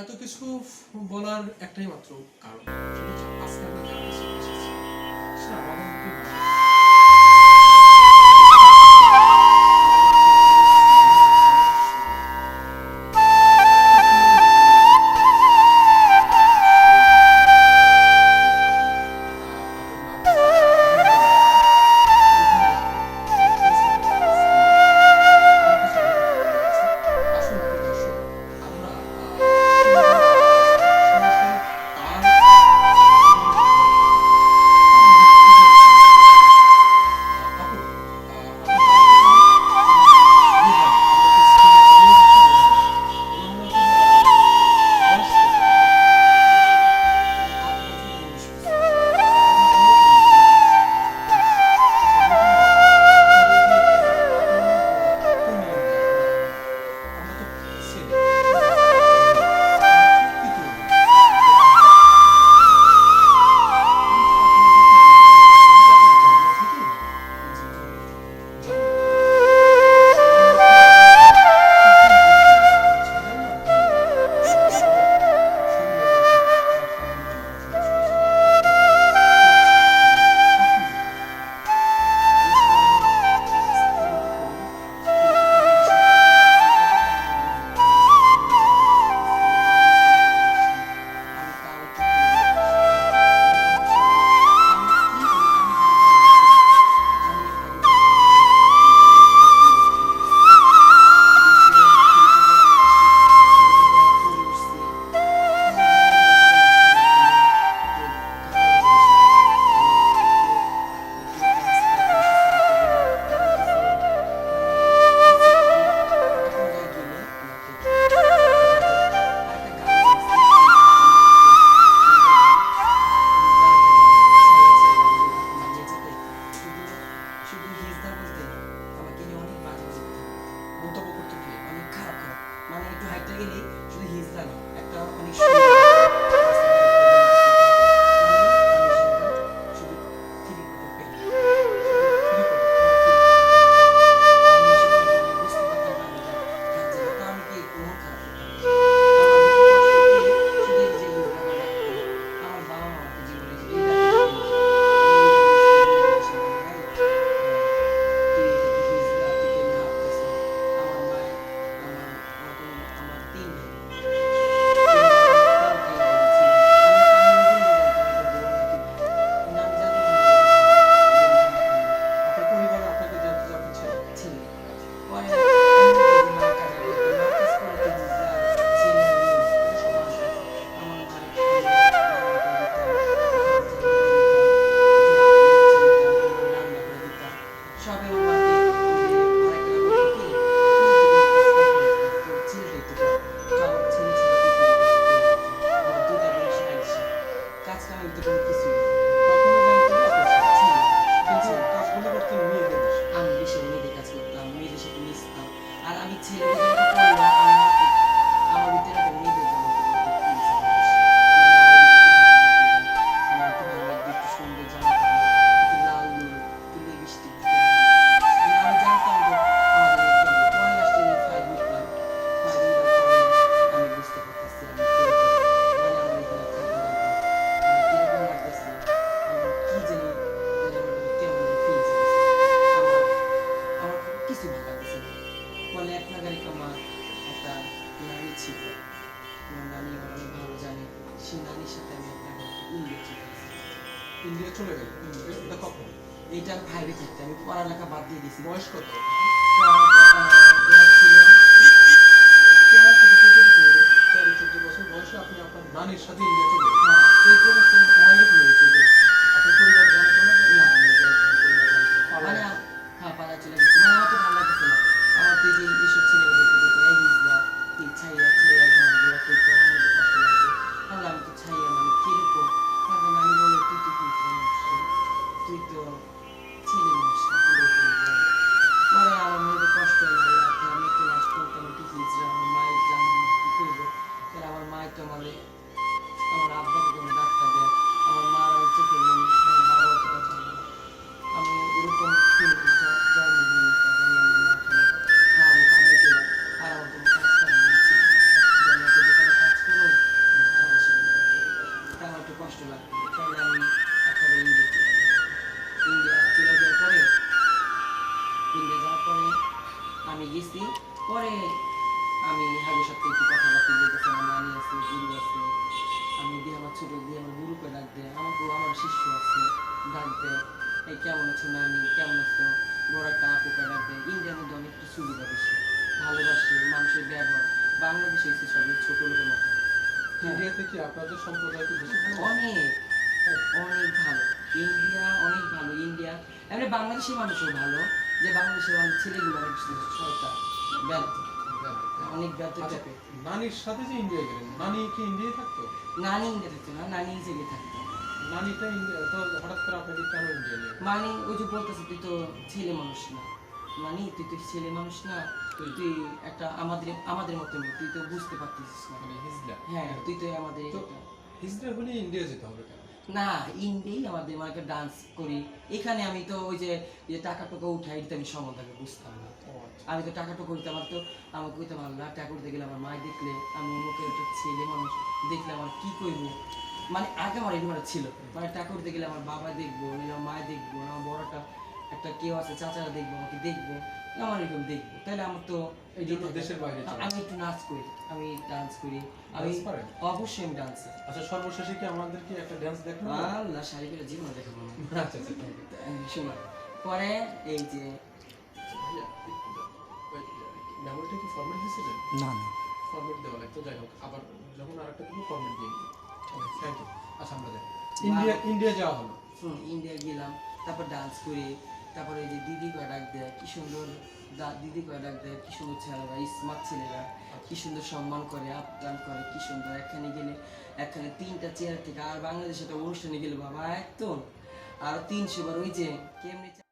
এত কিছু বলার একটাই মাত্র কারণ আজকে আমরা গেলেই শুধু হিজড়া না একটা অনেক সেই নারীর সাথে আমি একটা ইন্ডিয়া চলে ইন্ডিয়া চলে গেল ইন্ডিয়া এটা কখন এইটা বাইরে থাকতে আমি পড়ালেখা বাদ দিয়ে দিয়েছি বয়স্ক কত দিছি পরে আমি হাগুর সাথে একটু কথাবার্তা বলতেছি আমার নানি আছে গুরু আছে আমি দিয়ে আমার ছোটো দিয়ে আমার গুরুকে ডাক দেয় আমার শিষ্য আছে ডাক দেয় এই কেমন আছো নানি? কেমন আছো? বড় একটা আপুকে ডাক দেয়। ইন্ডিয়ার মধ্যে সুবিধা বেশি ভালোবাসে মানুষের ব্যবহার। বাংলাদেশে এসে সবাই ছোটো লোকের মতো। হ্যাঁ। ইন্ডিয়াতে কি আপনাদের সম্প্রদায়কে বেশি অনেক অনেক ভালো। ইন্ডিয়া অনেক ভালো ইন্ডিয়া এমনি বাংলাদেশের মানুষও ভালো। যে বাংলাদেশের অনেক ছেলেগুলো অনেক শয়তান ব্যর্থ অনেক ব্যর্থ আচ্ছা, টাইপের নানির সাথে যে ইন্ডিয়া গেলেন নানি কি ইন্ডিয়ায় থাকতো? নানি ইন্ডিয়া থাকতো না নানি জেগে থাকতো। নানিটা তো হঠাৎ করে আপনাকে কেন ইন্ডিয়া মানে ওই যে বলতেছে তুই তো ছেলে মানুষ না। মানে তুই তো ছেলে মানুষ না। তুই? তুই একটা আমাদের আমাদের মতো মেয়ে তুই তো বুঝতে পারতেছিস না। মানে হিজলা হ্যাঁ তুই তো আমাদের হিজলা হলে ইন্ডিয়া যেতে হবে কেন? না ইন্ডিয়াই আমাদের মানে ডান্স করি। এখানে আমি তো ওই যে যে টাকা টাকা উঠাই দিতে আমি সম্বন্ধে বুঝতাম না। আচ্ছা। আমি তো টাকা টুকু আমার তো আমাকে কইতে পারলাম না টাকা উঠতে গেলে আমার মা দেখলে আমি মুখে একটা ছেলে মানুষ দেখলে আমার কী করব মানে আগে আমার এরকম ছিল। মানে টাকা উঠতে গেলে আমার বাবা দেখব আমার মায় দেখব আমার বড় একটা কেউ আছে চাচারা দেখব আমাকে দেখব আমার এরকম দেখব। তাহলে আমার তো এই জন্য দেশের বাইরে আমি একটু নাচ করি আমি ডান্স করি। আমি অবশ্যই আমি ডান্স আচ্ছা সর্বশেষে কি আমাদেরকে একটা ড্যান্স দেখানো আল্লাহ শাড়ি করে জীবন দেখাবো না। আচ্ছা আচ্ছা শোনো পরে এই যে কি ফরম্যাট দিয়েছিলেন না না। ফরম্যাট দেওয়া লাগতো যাই হোক আবার যখন আরেকটা দিব ফরম্যাট দিয়ে দিই থ্যাংক ইউ আচ্ছা আমরা যাই। ইন্ডিয়া ইন্ডিয়া যাওয়া হলো। হুম, ইন্ডিয়া গেলাম তারপর ডান্স করি। তারপরে এই যে দিদি কয় ডাক দেয়, কি সুন্দর দিদি কয় ডাক দেয়, কি সুন্দর ছেলেরা স্মার্ট ছেলেরা, কি সুন্দর সম্মান করে, আপ্যায়ন করে, কি সুন্দর একখানে গেলে, একখানে তিনটা চেয়ার থেকে আর বাংলাদেশে একটা অনুষ্ঠানে গেলে বাবা, একদম। আর তিনশো বার ওই যে কেমনি